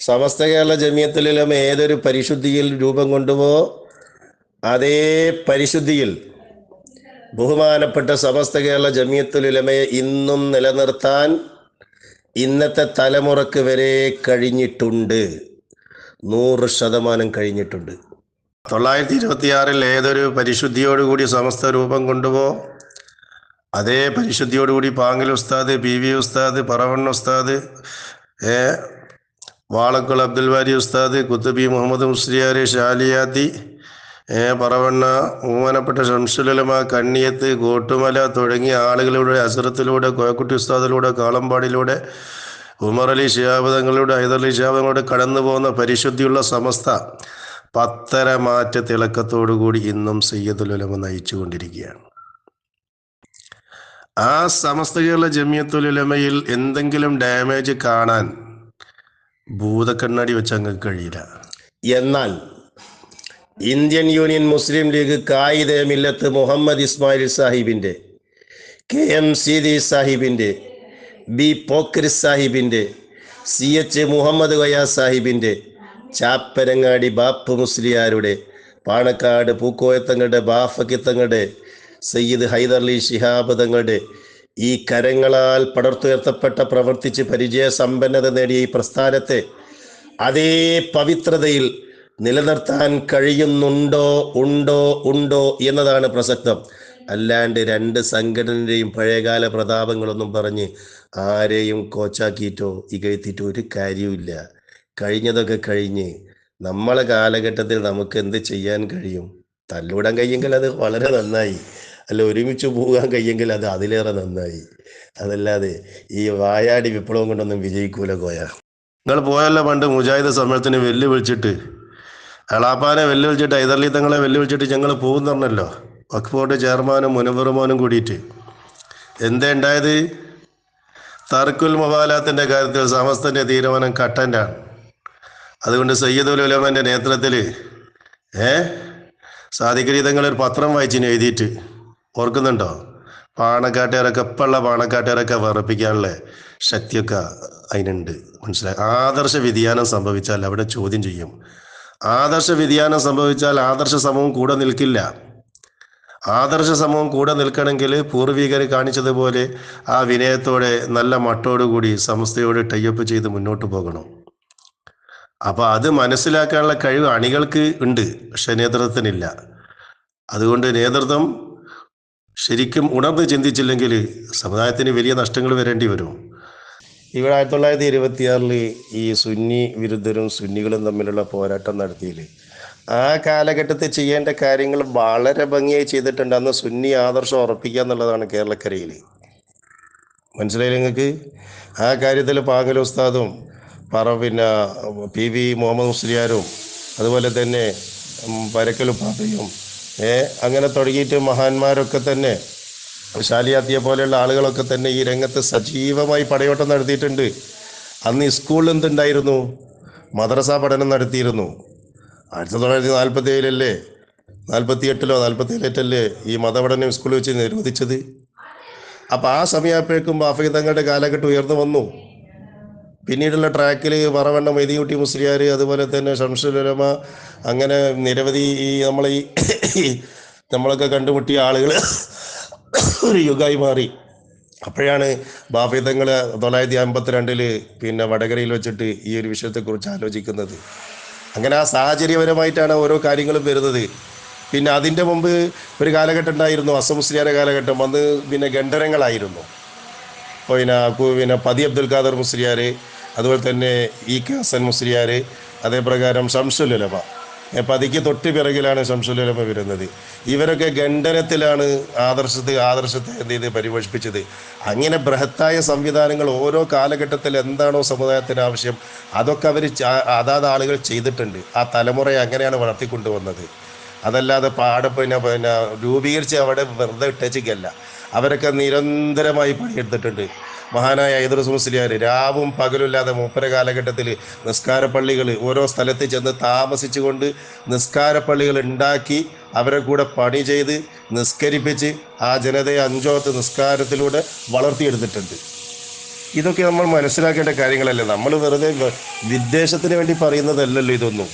സമസ്ത കേരള ജമിയത്തിലും ഏതൊരു പരിശുദ്ധിയിൽ രൂപം കൊണ്ടുവോ അതേ പരിശുദ്ധിയിൽ ബഹുമാനപ്പെട്ട സമസ്ത കേരള ജമിയത്തുലമയെ ഇന്നും നിലനിർത്താൻ ഇന്നത്തെ തലമുറയ്ക്ക് വരെ കഴിഞ്ഞിട്ടുണ്ട്. നൂറ് ശതമാനം കഴിഞ്ഞിട്ടുണ്ട്. തൊള്ളായിരത്തി ഇരുപത്തിയാറിൽ ഏതൊരു പരിശുദ്ധിയോടുകൂടി സമസ്ത രൂപം കൊണ്ടുപോ അതേ പരിശുദ്ധിയോടുകൂടി പാങ്ങൽ ഉസ്താദ് പി വി ഉസ്താദ് പറവണ്ണ ഉസ്താദ് വാളക്കുൾ അബ്ദുൽ വാരി ഉസ്താദ് കുത്തുബി മുഹമ്മദ് മുസ്ലിയാർ ഷാലിയാത്തി പറവണ്ണ ബഹുമാനപ്പെട്ട ഷംസുലമ കണ്ണിയത്ത് കോട്ടുമല തുടങ്ങിയ ആളുകളുടെ അസുറത്തിലൂടെ കോയക്കുട്ടി ഉസ്താദിലൂടെ കാളമ്പാടിലൂടെ ഉമർ അലി ഷിഹാബദങ്ങളുടെ ഹൈദർലി ഷിഹാബദങ്ങളുടെ കടന്നു പോകുന്ന പരിശുദ്ധിയുള്ള സമസ്ത പത്തര മാറ്റ തിളക്കത്തോടുകൂടി ഇന്നും സയ്യദുലമ നയിച്ചുകൊണ്ടിരിക്കുകയാണ്. ആ സമസ്ത കേരള ജമിയത്തുലമയിൽ എന്തെങ്കിലും ഡാമേജ് കാണാൻ ഭൂതക്കണ്ണാടി വെച്ച് അങ്ങ് കഴിയില്ല. എന്നാൽ Indian Union Muslim League Quaide Millath Muhammad Ismail സാഹിബിന്റെ കെ എം സീദി സാഹിബിന്റെ ബി പോക്രിസ് സാഹിബിന്റെ സി എച്ച് മുഹമ്മദ് ഗയ സാഹിബിന്റെ ചാപ്പരങ്ങാടി ബാപ്പ് മുസ്ലിയാരുടെ പാണക്കാട് പൂക്കോയത്തങ്ങളുടെ ബാഫക്കിത്തങ്ങളുടെ സയ്യിദ് ഹൈദർലി ശിഹാബ് തങ്ങളുടെ ഈ കരങ്ങളാൽ പടർത്തുയർത്തപ്പെട്ട പ്രവർത്തിച്ച് പരിചയ സമ്പന്നത നേടിയ ഈ പ്രസ്ഥാനത്തെ അതേ പവിത്രതയിൽ നിലനിർത്താൻ കഴിയുന്നുണ്ടോ ഉണ്ടോ ഉണ്ടോ എന്നതാണ് പ്രസക്തം. അല്ലാണ്ട് രണ്ട് സംഘടനയുടെയും പഴയകാല പ്രതാപങ്ങളൊന്നും പറഞ്ഞ് ആരെയും കോച്ചാക്കിയിട്ടോ ഇകഴ്ത്തിയിട്ടോ ഒരു കാര്യവുമില്ല. കഴിഞ്ഞതൊക്കെ കഴിഞ്ഞ് നമ്മളെ കാലഘട്ടത്തിൽ നമുക്ക് എന്ത് ചെയ്യാൻ കഴിയും? തല്ലൂടാൻ കഴിയുമെങ്കിൽ അത് വളരെ നന്നായി. അല്ല ഒരുമിച്ച് പോകാൻ കഴിയെങ്കിൽ അത് അതിലേറെ നന്നായി. അതല്ലാതെ ഈ വായാടി വിപ്ലവം കൊണ്ടൊന്നും വിജയിക്കൂല കോയ. നിങ്ങൾ പോയല്ലോ പണ്ട് മുജാഹിദ് സമരത്തിന് വെല്ലുവിളിച്ചിട്ട്. അളാപ്പാനെ വെല്ലുവിളിച്ചിട്ട് ഹൈദർലി തങ്ങളെ വെല്ലുവിളിച്ചിട്ട് ഞങ്ങൾ പോകും പറഞ്ഞല്ലോ. വക്ഫോർഡ് ചെയർമാനും മുനവറുമാനും കൂടിയിട്ട്. എന്തേ ഉണ്ടായത്? തർക്കുൽ മൊബാലാത്തിന്റെ കാര്യത്തിൽ സമസ്തന്റെ തീരുമാനം കട്ടന്റാണ് അതുകൊണ്ട് സയ്യിദ് ഉലമന്റെ നേതൃത്വത്തിൽ ഏ? സാധിക്കരീതങ്ങളൊരു പത്രം വായിച്ചിന് എഴുതിയിട്ട്. ഓർക്കുന്നുണ്ടോ? പാണക്കാട്ടുകാരൊക്കെ ഇപ്പുള്ള പാണക്കാട്ടുകാരൊക്കെ വിറപ്പിക്കാനുള്ള ശക്തിയൊക്കെ അതിനുണ്ട്. മനസ്സിലായി? ആദർശ വ്യതിയാനം സംഭവിച്ചാൽ അവിടെ ചോദ്യം ചെയ്യും. ആദർശ വ്യതിയാനം സംഭവിച്ചാൽ ആദർശ സമൂഹം കൂടെ നിൽക്കില്ല. ആദർശ സമൂഹം കൂടെ നിൽക്കണമെങ്കിൽ പൂർവികർ കാണിച്ചതുപോലെ ആ വിനയത്തോടെ നല്ല മട്ടോടുകൂടി സമസ്തയോട് ടൈപ്പ് ചെയ്ത് മുന്നോട്ട് പോകണം. അപ്പോൾ അത് മനസ്സിലാക്കാനുള്ള കഴിവ് അണികൾക്ക് ഉണ്ട് പക്ഷെ നേതൃത്വത്തിനില്ല. അതുകൊണ്ട് നേതൃത്വം ശരിക്കും ഉണർന്ന് ചിന്തിച്ചില്ലെങ്കിൽ സമുദായത്തിന് വലിയ നഷ്ടങ്ങൾ വരേണ്ടി വരും. ഇവിടെ ആയിരത്തി തൊള്ളായിരത്തി ഇരുപത്തിയാറിൽ ഈ സുന്നി വിരുദ്ധരും സുന്നികളും തമ്മിലുള്ള പോരാട്ടം നടത്തിയില്ലേ? ആ കാലഘട്ടത്തിൽ ചെയ്യേണ്ട കാര്യങ്ങൾ വളരെ ഭംഗിയായി ചെയ്തിട്ടുണ്ട്. അന്ന് സുന്നി ആദർശം ഉറപ്പിക്കുക എന്നുള്ളതാണ് കേരളക്കരയിൽ മനസ്സിലായില്ല നിങ്ങൾക്ക്? ആ കാര്യത്തിൽ പാകൽ ഉസ്താദും പറ പിന്നെ പി വി മുഹമ്മദ് മുസ്ലിയാരും അതുപോലെ തന്നെ പരക്കലും പരക്കൽ പാപ്പയും ഏ അങ്ങനെ തുടങ്ങിയിട്ട് മഹാന്മാരൊക്കെ തന്നെ ശാലിയാത്തിയെ പോലെയുള്ള ആളുകളൊക്കെ തന്നെ ഈ രംഗത്ത് സജീവമായി പടയോട്ടം നടത്തിയിട്ടുണ്ട്. അന്ന് സ്കൂളിൽ എന്തുണ്ടായിരുന്നു? മദ്രസ പഠനം നടത്തിയിരുന്നു. ആയിരത്തി തൊള്ളായിരത്തി നാൽപ്പത്തി ഏഴിലല്ലേ നാൽപ്പത്തി എട്ടിലോ നാൽപ്പത്തി ഏഴിലല്ലേ ഈ മതപഠനം സ്കൂളിൽ വെച്ച് നിരോധിച്ചത്? അപ്പോൾ ആ സമയപ്പോഴേക്കും ബാഫി തങ്ങളുടെ കാലഘട്ടം ഉയർന്നു വന്നു. പിന്നീടുള്ള ട്രാക്കിൽ പറവണ്ണ മൈദികുട്ടി മുസ്ലിയാർ അതുപോലെ തന്നെ ഷംഷുലമ അങ്ങനെ നിരവധി ഈ നമ്മളെ ഈ നമ്മളൊക്കെ കണ്ടുമുട്ടിയ ആളുകൾ ഒരു യുഗമായി മാറി. അപ്പോഴാണ് ബാഫിതങ്ങൾ തൊള്ളായിരത്തി അമ്പത്തിരണ്ടിൽ പിന്നെ വടകരയിൽ വെച്ചിട്ട് ഈ ഒരു വിഷയത്തെക്കുറിച്ച് ആലോചിക്കുന്നത്. അങ്ങനെ ആ സാഹചര്യപരമായിട്ടാണ് ഓരോ കാര്യങ്ങളും വരുന്നത്. പിന്നെ അതിന്റെ മുമ്പ് ഒരു കാലഘട്ടം ഉണ്ടായിരുന്നു അസമുസ്ലിയാരെ കാലഘട്ടം. അന്ന് പിന്നെ ഗണ്ഡരങ്ങളായിരുന്നു. പിന്നെ പിന്നെ പതി അബ്ദുൽ ഖാദർ മുസ്ലിയാർ അതുപോലെ തന്നെ ഇ കെ ഹസൻ മുസ്ലിയാർ അതേപ്രകാരം ഷംസുലുലമ പതിക്ക് തൊട്ട് പിറകിലാണ് ഷംസുലുലമ വരുന്നത്. ഇവരൊക്കെ ഗണ്ഡനത്തിലാണ് ആദർശത്തെ ആദർശത്തെ എന്ത് ചെയ്ത് പരിപോഷിപ്പിച്ചത്. അങ്ങനെ ബൃഹത്തായ സംവിധാനങ്ങൾ ഓരോ കാലഘട്ടത്തിൽ എന്താണോ സമുദായത്തിന് ആവശ്യം അതൊക്കെ അവർ അതാത് ആളുകൾ ചെയ്തിട്ടുണ്ട്. ആ തലമുറയെ അങ്ങനെയാണ് വളർത്തിക്കൊണ്ടുവന്നത്. അതല്ലാതെ പാടെ പിന്നെ പിന്നെ രൂപീകരിച്ച് അവിടെ വെറുതെ ഇട്ടേച്ചിക്കല്ല അവരൊക്കെ നിരന്തരമായി പണിയെടുത്തിട്ടുണ്ട്. മഹാനായ ഐദർസ് മുസ്ലിയാർ രാവും പകലുമില്ലാതെ മൂപ്പര കാലഘട്ടത്തിൽ നിസ്കാര പള്ളികൾ ഓരോ സ്ഥലത്ത് ചെന്ന് താമസിച്ചുകൊണ്ട് നിസ്കാര പള്ളികൾ ഉണ്ടാക്കി അവരെ കൂടെ പണി ചെയ്ത് നിസ്കരിപ്പിച്ച് ആ ജനതയെ അഞ്ചോത്ത് നിസ്കാരത്തിലൂടെ വളർത്തിയെടുത്തിട്ടുണ്ട്. ഇതൊക്കെ നമ്മൾ മനസ്സിലാക്കേണ്ട കാര്യങ്ങളല്ലേ? നമ്മൾ വെറുതെ വിദ്ദേശത്തിന് വേണ്ടി പറയുന്നതല്ലല്ലോ ഇതൊന്നും.